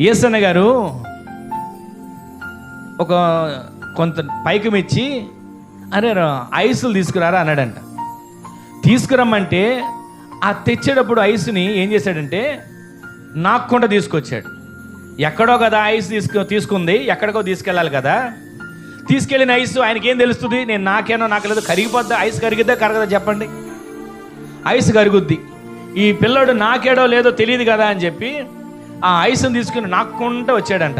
ఏసన్న గారు ఒక కొంత పైకి మెచ్చి అరే రా, ఐసులు తీసుకురారా? అన్నాడంట. తీసుకురమ్మంటే ఆ తెచ్చేటప్పుడు ఐస్ని ఏం చేశాడంటే నాక్కుండా తీసుకొచ్చాడు. ఎక్కడో కదా ఐస్ తీసుకు తీసుకుంది ఎక్కడికో తీసుకెళ్ళాలి కదా. తీసుకెళ్ళిన ఐస్ ఆయనకి ఏం తెలుస్తుంది? నేను నాకేనో నాకు లేదో కరిగిపోద్దా? ఐస్ కరిగిద్దా? కరగదా? చెప్పండి. ఐస్ కరుగుద్ది. ఈ పిల్లోడు నాకేడో లేదో తెలియదు కదా అని చెప్పి ఆ ఐస్ని తీసుకుని నాక్కుంటూ వచ్చాడంట.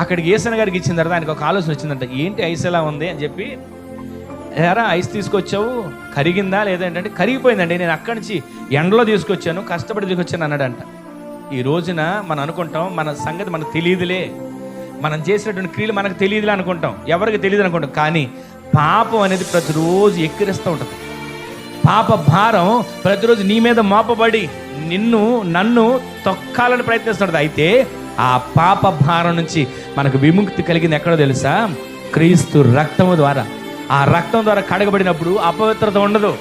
అక్కడికి ఏసన గారికి ఇచ్చిన తర్వాత ఆయనకు ఒక ఆలోచన వచ్చిందంట. ఏంటి ఐస్ ఎలా ఉంది? అని చెప్పి ఎరా ఐస్ తీసుకొచ్చావు? కరిగిందా లేదంటే కరిగిపోయిందండి. నేను అక్కడి నుంచి ఎండలో తీసుకొచ్చాను కష్టపడి తీసుకొచ్చాను అన్నాడంట. ఈ రోజున మనం అనుకుంటాం మన సంగతి మనకు తెలియదులే. మనం చేసినటువంటి క్రియలు మనకు తెలియదులే అనుకుంటాం. ఎవరికి తెలియదు అనుకుంటాం. కానీ పాపం అనేది ప్రతిరోజు ఎక్కిరిస్తూ ఉంటుంది. పాప భారం ప్రతిరోజు నీ మీద మోపబడి నిన్ను నన్ను తొక్కాలని ప్రయత్నిస్తున్నది అయితే ఆ పాప భారం నుంచి మనకు విముక్తి కలిగింది ఎక్కడో తెలుసా? క్రీస్తు రక్తము ద్వారా. ఆ రక్తం ద్వారా కడగబడినప్పుడు అపవిత్రత ఉండదు.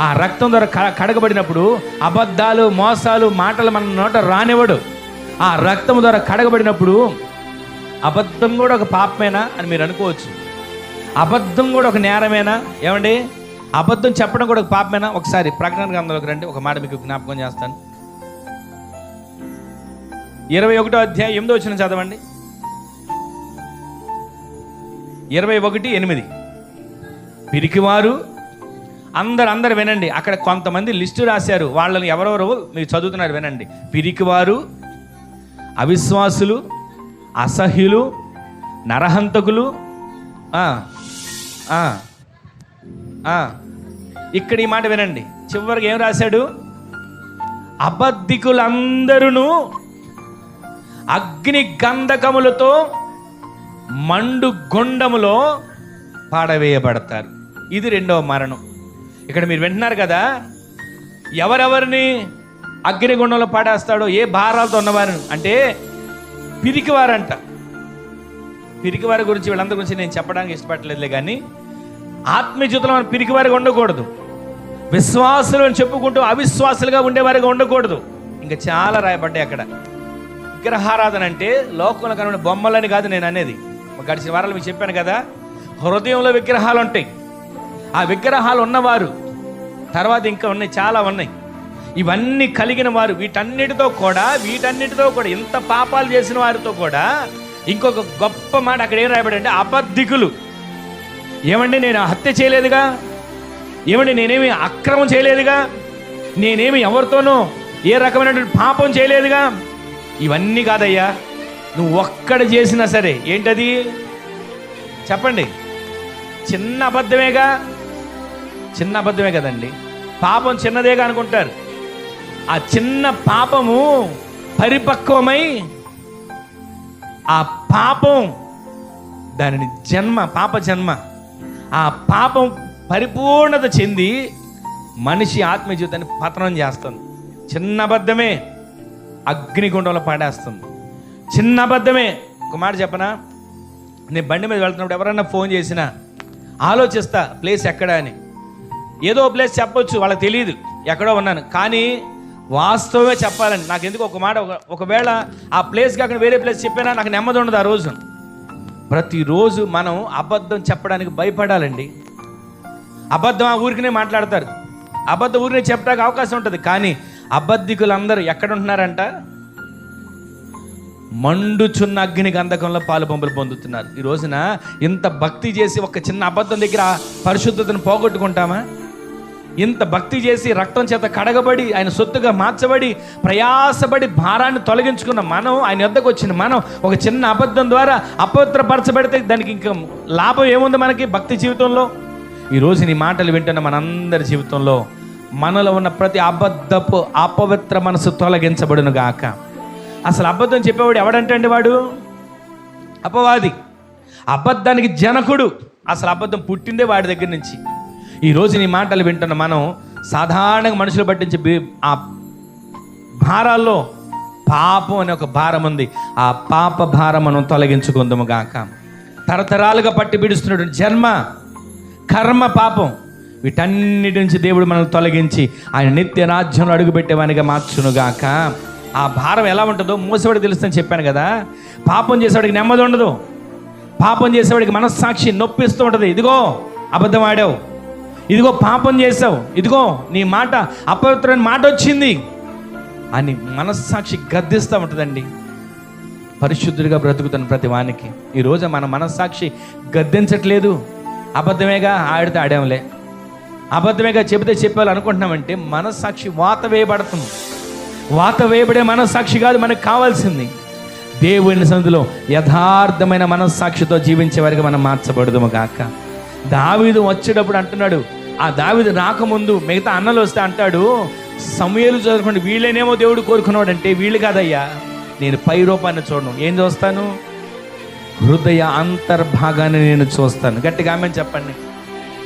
ఆ రక్తం ద్వారా కడగబడినప్పుడు అబద్ధాలు మోసాలు మాటలు మన నోట రానివ్వడు. ఆ రక్తం ద్వారా కడగబడినప్పుడు అబద్ధం కూడా ఒక పాపమేనా అని మీరు అనుకోవచ్చు. అబద్ధం కూడా ఒక నేరమేనా? ఏమండి? అబద్ధం చెప్పడం కూడా ఒక పాపమేనా? ఒకసారి ప్రకటన గ్రంథంలోకి రండి. ఒక మాట మీకు జ్ఞాపకం చేస్తాను. ఇరవై ఒకటో అధ్యాయం ఎనిమిదో వచ్చిన చదవండి. ఇరవై ఒకటి ఎనిమిది. పిరికివారు అందరు అందరు వినండి. అక్కడ కొంతమంది లిస్టు రాశారు. వాళ్ళని ఎవరెవరు మీరు చదువుతున్నారు వినండి. పిరికివారు అవిశ్వాసులు అసహ్యులు నరహంతకులు ఆ, ఆ, ఆ. ఇక్కడ ఈ మాట వినండి. చివరికి ఏం రాశాడు? అబద్ధికులందరూ అగ్ని గంధకములతో మండు గుండములో పాడవేయబడతారు. ఇది రెండవ మరణం. ఇక్కడ మీరు వింటున్నారు కదా? ఎవరెవరిని అగ్నిగుండంలో పాడేస్తాడో ఏ భారాలతో ఉన్నవారు అంటే పిరికివారంట. పిరికివారి గురించి వీళ్ళందరి గురించి నేను చెప్పడానికి ఇష్టపడలేదులే కానీ ఆత్మీయ జీవితంలో మనం పిరికివారిగా ఉండకూడదు. విశ్వాసులు అని చెప్పుకుంటూ అవిశ్వాసులుగా ఉండేవారిగా ఉండకూడదు. ఇంకా చాలా రాయబడ్డాయి అక్కడ. విగ్రహారాధన అంటే లోకంలో కనబడే బొమ్మలని కాదు నేను అనేది. గడిచిన వారాలు మీకు చెప్పాను కదా హృదయంలో విగ్రహాలు ఉంటాయి. ఆ విగ్రహాలు ఉన్నవారు తర్వాత ఇంకా ఉన్నాయి చాలా ఉన్నాయి. ఇవన్నీ కలిగిన వారు వీటన్నిటితో కూడా వీటన్నిటితో కూడా ఇంత పాపాలు చేసిన వారితో కూడా ఇంకొక గొప్ప మాట అక్కడ ఏం రాయబడి అంటే అబద్ధికులు. ఏమండి నేను హత్య చేయలేదుగా? ఏమండి నేనేమి అక్రమం చేయలేదుగా? నేనేమి ఎవరితోనూ ఏ రకమైనటువంటి పాపం చేయలేదుగా? ఇవన్నీ కాదయ్యా. నువ్వు ఒక్కడ చేసినా సరే ఏంటది? చెప్పండి. చిన్న అబద్ధమేగా? చిన్న అబద్ధమే కదండి. పాపం చిన్నదేగా అనుకుంటారు. ఆ చిన్న పాపము పరిపక్వమై ఆ పాపం దానిని జన్మ పాప జన్మ. ఆ పాపం పరిపూర్ణత చెంది మనిషి ఆత్మీయ జీవితాన్ని పతనం చేస్తుంది. చిన్న అబద్ధమే అగ్నిగుండంలో పడేస్తుంది. చిన్న అబద్ధమే. ఒక మాట చెప్పనా? నేను బండి మీద వెళ్తున్నప్పుడు ఎవరన్నా ఫోన్ చేసినా ఆలోచిస్తా ప్లేస్ ఎక్కడ అని. ఏదో ప్లేస్ చెప్పొచ్చు వాళ్ళకి తెలియదు ఎక్కడో ఉన్నాను. కానీ వాస్తవమే చెప్పాలని. నాకు ఎందుకు ఒక మాట ఒక- ఒకవేళ ఆ ప్లేస్ కాకుండా వేరే ప్లేస్ చెప్పినా నాకు నెమ్మది ఉండదు ఆ రోజు. ప్రతిరోజు మనం అబద్ధం చెప్పడానికి భయపడాలండి. అబద్ధం ఆ ఊరికినే మాట్లాడతారు. అబద్ధ ఊరినే చెప్పడానికి అవకాశం ఉంటుంది. కానీ అబద్ధికులందరూ ఎక్కడ ఉంటున్నారంట మండుచున్న అగ్ని గంధకంలో పాలు పంపులు పొందుతున్నారు. ఈ రోజున ఇంత భక్తి చేసి ఒక చిన్న అబద్ధం దగ్గర పరిశుద్ధతను పోగొట్టుకుంటామా? ఇంత భక్తి చేసి రక్తం చేత కడగబడి ఆయన సొత్తుగా మార్చబడి ప్రయాసపడి భారాన్ని తొలగించుకున్న మనం ఆయన వద్దకు వచ్చిన మనం ఒక చిన్న అబద్ధం ద్వారా అపవిత్రపరచబడితే దానికి ఇంకా లాభం ఏముంది మనకి భక్తి జీవితంలో? ఈరోజు నీ మాటలు వింటున్న మనందరి జీవితంలో మనలో ఉన్న ప్రతి అబద్ధపు అపవిత్ర మనసు తొలగించబడును గాక. అసలు అబద్ధం చెప్పేవాడు ఎవడంటండి వాడు? అపవాది. అబద్ధానికి జనకుడు. అసలు అబద్ధం పుట్టిందే వాడి దగ్గర నుంచి. ఈరోజు నీ మాటలు వింటున్న మనం సాధారణంగా మనుషులు పట్టించే ఆ భారాల్లో పాపం అనే ఒక భారం ఉంది. ఆ పాప భారం మనం తొలగించుకుందాము గాక. తరతరాలుగా పట్టి పిడుస్తున్నటువంటి జన్మ. కర్మ పాపం. వీటన్నిటి నుంచి దేవుడు మనల్ని తొలగించి ఆయన నిత్య రాజ్యంలో అడుగుపెట్టేవానిగా మార్చునుగాక. ఆ భారం ఎలా ఉంటుందో మూసేవాడికి తెలుస్తుందని చెప్పాను కదా. పాపం చేసేవాడికి నెమ్మది ఉండదు. పాపం చేసేవాడికి మనస్సాక్షి నొప్పిస్తూ ఉంటుంది. ఇదిగో అబద్ధం ఆడావు. ఇదిగో పాపం చేసావు. ఇదిగో నీ మాట అపవిత్రమైన మాట వచ్చింది అని మనస్సాక్షి గద్దిస్తూ ఉంటుందండి. పరిశుద్ధుడిగా బ్రతుకుతున్న ప్రతి వానికి. ఈరోజు మన మనస్సాక్షి గద్దించట్లేదు. అబద్ధమేగా ఆడితే ఆడాంలే. అబద్ధమేగా చెబితే చెప్పాలి అనుకుంటున్నామంటే మనస్సాక్షి వాత వేయబడుతుంది. వాత వేయబడే మనస్సాక్షి కాదు మనకు కావాల్సింది. దేవుని సందులో యథార్థమైన మనస్సాక్షితో జీవించే వారికి మనం మార్చబడదుము కాక దావీదు వచ్చేటప్పుడు అంటున్నాడు ఆ దావీదు రాకముందు మిగతా అన్నలు వస్తే అంటాడు సమయాలు చదువుకోండి వీళ్ళేనేమో దేవుడు కోరుకున్నాడు అంటే వీళ్ళు కాదయ్యా నేను పై రూపాన్ని చూడను. ఏం చూస్తాను? హృదయ అంతర్భాగాన్ని నేను చూస్తాను. గట్టిగా ఆమె చెప్పండి.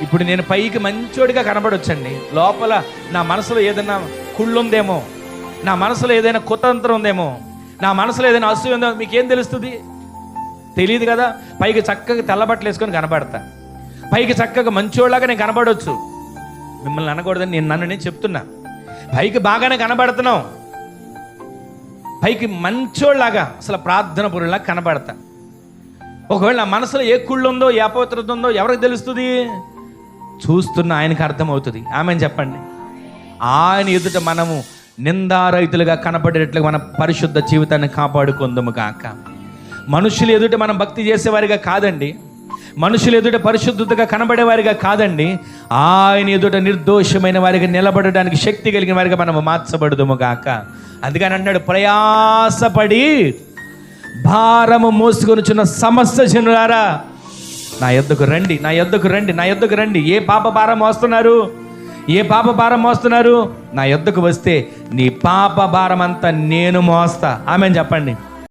ఇప్పుడు నేను పైకి మంచోడిగా కనబడొచ్చండి. లోపల నా మనసులో ఏదైనా కుళ్ళుందేమో నా మనసులో ఏదైనా కుతంత్రం ఉందేమో నా మనసులో ఏదైనా అసూయ ఉందో మీకేం తెలుస్తుంది? తెలియదు కదా. పైకి చక్కగా తెల్లబట్టలు వేసుకొని కనబడతా. పైకి చక్కగా మంచోళ్ళగా నేను కనబడవచ్చు మిమ్మల్ని అనకూడదని నేను నన్ను నేను చెప్తున్నా. పైకి బాగానే కనబడుతున్నావు. పైకి మంచోళ్ళలాగా అసలు ప్రార్థన పురుల్లా కనబడతా. ఒకవేళ నా మనసులో ఏ కుళ్ళు ఉందో ఏ అపవిత్రత ఉందో ఎవరికి తెలుస్తుంది? చూస్తున్న ఆయనకి అర్థమవుతుంది. ఆమె చెప్పండి. ఆయన ఎదుట మనము నిందారైతులుగా కనపడేటట్లుగా మన పరిశుద్ధ జీవితాన్ని కాపాడుకుందాము కాక మనుషులు ఎదుట మనం భక్తి చేసేవారిగా కాదండి. మనుషులు ఎదుట పరిశుద్ధతగా కనబడేవారిగా కాదండి. ఆయన ఎదుట నిర్దోషమైన వారిగా నిలబడడానికి శక్తి కలిగిన వారిగా మనం మార్చబడదుము గాక. అందుకని అన్నాడు ప్రయాసపడి భారము మోసుకొనిచున్న సమస్త జనులారా నా యొద్దకు రండి నా యొద్దకు రండి నా యొద్దకు రండి. ఏ పాప భారం మోస్తున్నారు? ఏ పాప భారం మోస్తున్నారు? నా యొద్దకు వస్తే నీ పాప భారం అంతా నేను మోస్తా. ఆమె చెప్పండి.